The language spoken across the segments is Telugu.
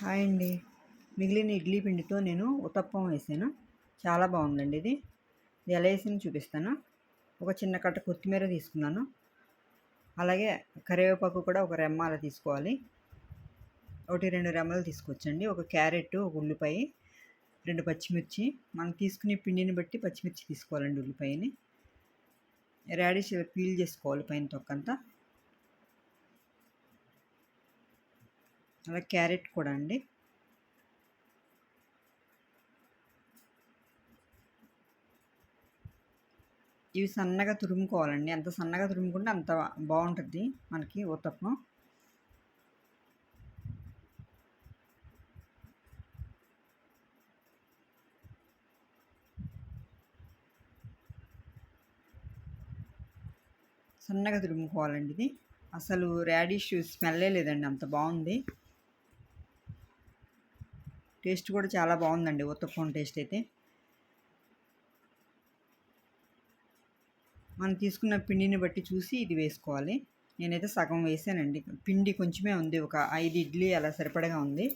హాయ్ అండి. మిగిలిన ఇడ్లీ పిండితో నేను ఉతప్పం వేసాను. చాలా బాగుందండి ఇది. ఇది ఎలా వేసింది చూపిస్తాను. ఒక చిన్న కట్ట కొత్తిమీర తీసుకున్నాను. అలాగే కరివేపాకు కూడా ఒక రెమ్మ అలా తీసుకోవాలి. ఒకటి రెండు రెమ్మలు తీసుకొచ్చండి. ఒక క్యారెట్ ఒక ఉల్లిపాయ రెండు పచ్చిమిర్చి. మనం తీసుకునే పిండిని బట్టి పచ్చిమిర్చి తీసుకోవాలండి ఉల్లిపాయని. రాడిష్ పీల్ చేసుకోవాలి పైన తొక్కంతా. అలా క్యారెట్ కూడా అండి. ఇవి సన్నగా తురుముకోవాలండి. ఎంత సన్నగా తురుముకుంటే అంత బాగుంటుంది మనకి ఉత్తప్పం సన్నగా తురుముకోవాలండి ఇది. అసలు రాడిష్ స్మెల్లే లేదండి అంత బాగుంది. టేస్ట్ కూడా చాలా బాగుందండి ఉత్తప్పం టేస్ట్ అయితే. మనం తీసుకున్న పిండిని బట్టి చూసి ఇది వేసుకోవాలి. నేనైతే సగం వేసానండి. పిండి కొంచెమే ఉంది. ఒక ఐదు ఇడ్లీ అలా సరిపడగా ఉంది.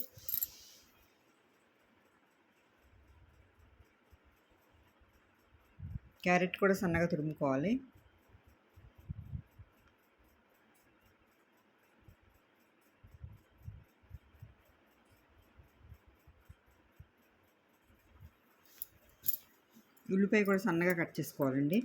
క్యారెట్ కూడా సన్నగా తురుముకోవాలి. ఉల్లిపాయ కూడా సన్నగా కట్ చేసుకోవాలండి.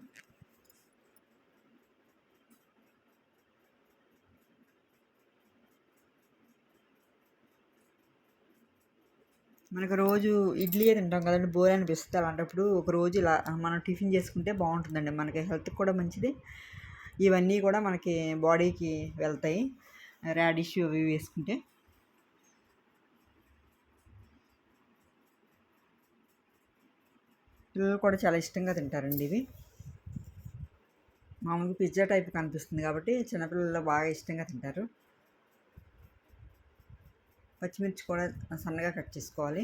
మనకు రోజు ఇడ్లీ తింటాం కదండి బోర్ అనిపిస్తుంది అలాంటప్పుడు ఒక రోజు ఇలా మనం టిఫిన్ చేసుకుంటే బాగుంటుందండి. మనకి హెల్త్కి కూడా మంచిది. ఇవన్నీ కూడా మనకి బాడీకి వెళ్తాయి. రాడిష్ అవి వేసుకుంటే. పిల్లలు కూడా చాలా ఇష్టంగా తింటారండి ఇవి. మామూలుగా పిజ్జా టైప్ కనిపిస్తుంది కాబట్టి చిన్నపిల్లలు బాగా ఇష్టంగా తింటారు. పచ్చిమిర్చి కూడా సన్నగా కట్ చేసుకోవాలి.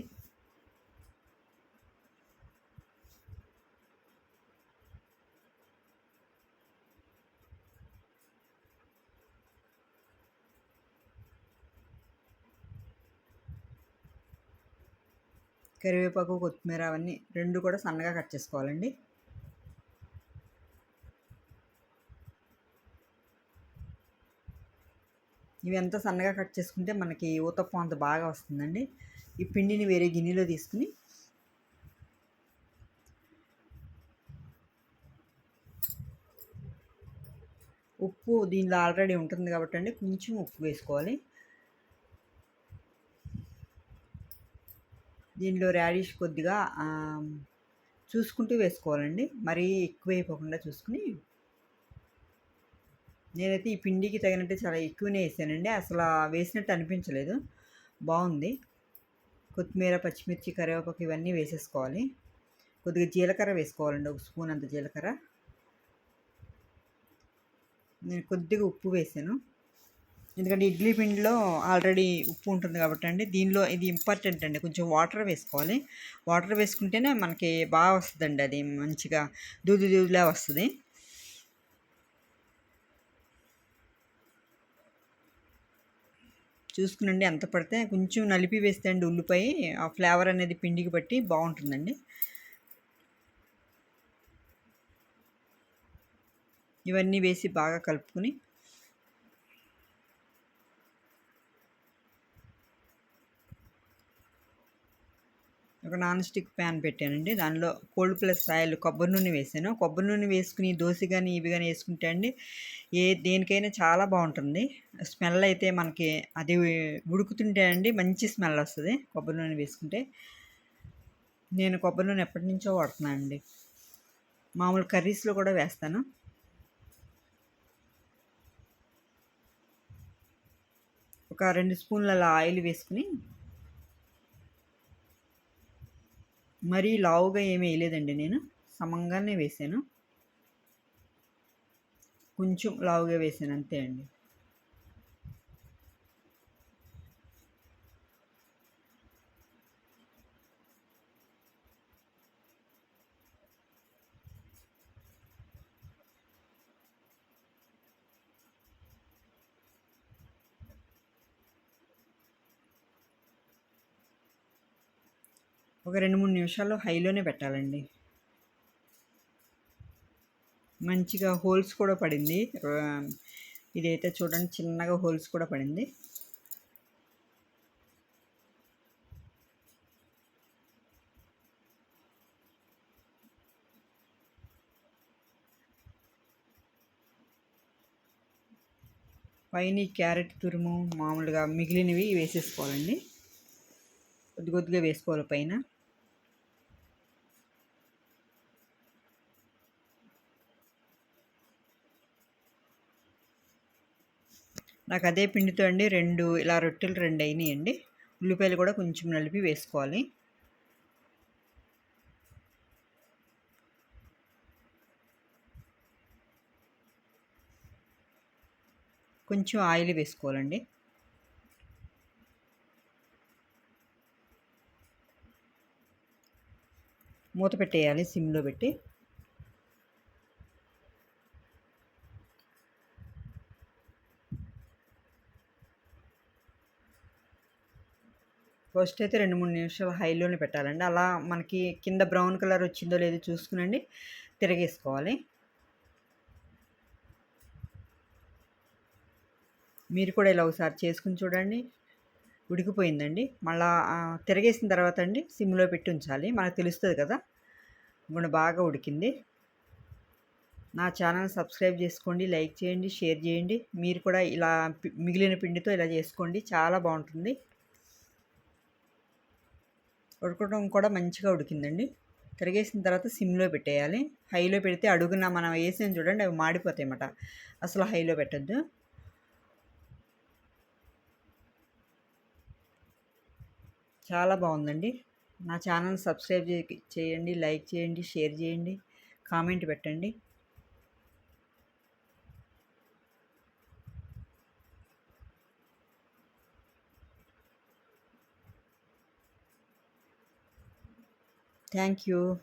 కరివేపాకు కొత్తిమీర అవన్నీ రెండు కూడా సన్నగా కట్ చేసుకోవాలండి. ఇవి ఎంత సన్నగా కట్ చేసుకుంటే మనకి ఊతప్పం అంత బాగా వస్తుందండి. ఈ పిండిని వేరే గిన్నెలో తీసుకుని ఉప్పు దీనిలో ఆల్రెడీ ఉంటుంది కాబట్టి అండి కొంచెం ఉప్పు వేసుకోవాలి. దీనిలో రాడిష్ కొద్దిగా చూసుకుంటూ వేసుకోవాలండి. మరీ ఎక్కువ అయిపోకుండా చూసుకుని నేనైతే ఈ పిండికి తగినట్టు చాలా ఎక్కువనే వేసానండి. అసలు వేసినట్టు అనిపించలేదు. బాగుంది. కొత్తిమీర పచ్చిమిర్చి కరివేపాకు ఇవన్నీ వేసేసుకోవాలి. కొద్దిగా జీలకర్ర వేసుకోవాలండి. ఒక స్పూన్ అంత జీలకర్ర. నేను కొద్దిగా ఉప్పు వేసాను. ఎందుకంటే ఇడ్లీ పిండిలో ఆల్రెడీ ఉప్పు ఉంటుంది కాబట్టి అండి. దీనిలో ఇది ఇంపార్టెంట్ అండి. కొంచెం వాటర్ వేసుకోవాలి. వాటర్ వేసుకుంటేనే మనకి బాగా వస్తుందండి అది. మంచిగా దూది దూదిలా వస్తుంది. చూసుకునండి ఎంత పడితే కొంచెం నలిపి వేస్తే అండి ఉల్లిపాయ. ఆ ఫ్లేవర్ అనేది పిండికి బట్టి బాగుంటుందండి. ఇవన్నీ వేసి బాగా కలుపుకొని ఒక నాన్ స్టిక్ ప్యాన్ పెట్టానండి. దానిలో కోల్డ్ ప్లస్ ఆయిల్ కొబ్బరి నూనె వేసాను. కొబ్బరి నూనె వేసుకుని దోశ కానీ ఇవి కానీ వేసుకుంటే అండి ఏ దేనికైనా చాలా బాగుంటుంది. స్మెల్ అయితే మనకి అది ఉడుకుతుంటే అండి మంచి స్మెల్ వస్తుంది కొబ్బరి నూనె వేసుకుంటే. నేను కొబ్బరి నూనె ఎప్పటి నుంచో వాడుతున్నాను అండి. మామూలు కర్రీస్లో కూడా వేస్తాను. ఒక రెండు స్పూన్ల ఆయిల్ వేసుకుని మరీ లావుగా ఏమీ వేయలేదండి నేను. సమంగానే వేసాను. కొంచెం లావుగా వేసాను అంతే అండి. ఒక రెండు మూడు నిమిషాలు హైలోనే పెట్టాలండి. మంచిగా హోల్స్ కూడా పడింది. ఇదైతే చూడండి చిన్నగా హోల్స్ కూడా పడింది. పైన క్యారెట్ తురుము మామూలుగా మిగిలినవి వేసేసుకోవాలండి. కొద్ది కొద్దిగా వేసుకోవాలి పైన. నాకు అదే పిండితో అండి రెండు ఇలా రొట్టెలు రెండు అయినాయండి. ఉల్లిపాయలు కూడా కొంచెం నలిపి వేసుకోవాలి. కొంచెం ఆయిల్ వేసుకోవాలండి. మూత పెట్టేయాలి సిమ్లో పెట్టి. ఫస్ట్ అయితే రెండు మూడు నిమిషాలు హైలోనే పెట్టాలండి. అలా మనకి కింద బ్రౌన్ కలర్ వచ్చిందో లేదో చూసుకునండి. తిరగేసుకోవాలి. మీరు కూడా ఇలా ఒకసారి చేసుకుని చూడండి. ఉడికిపోయిందండి. మళ్ళా తిరగేసిన తర్వాత అండి సిమ్లో పెట్టి ఉంచాలి. మనకు తెలుస్తుంది కదా. ఇప్పుడు బాగా ఉడికింది. నా ఛానల్ సబ్స్క్రైబ్ చేసుకోండి లైక్ చేయండి షేర్ చేయండి. మీరు కూడా ఇలా మిగిలిన పిండితో ఇలా చేసుకోండి. చాలా బాగుంటుంది. ఉడకడం కూడా మంచిగా ఉడికిందండి. తిరిగేసిన తర్వాత సిమ్లో పెట్టేయాలి. హైలో పెడితే అడుగున మనం వేసిన చూడండి అవి మాడిపోతాయి అన్నమాట అసలు హైలో పెట్టద్దు. చాలా బాగుందండి. నా ఛానల్ సబ్స్క్రైబ్ చేయండి లైక్ చేయండి షేర్ చేయండి కామెంట్ పెట్టండి. Thank you.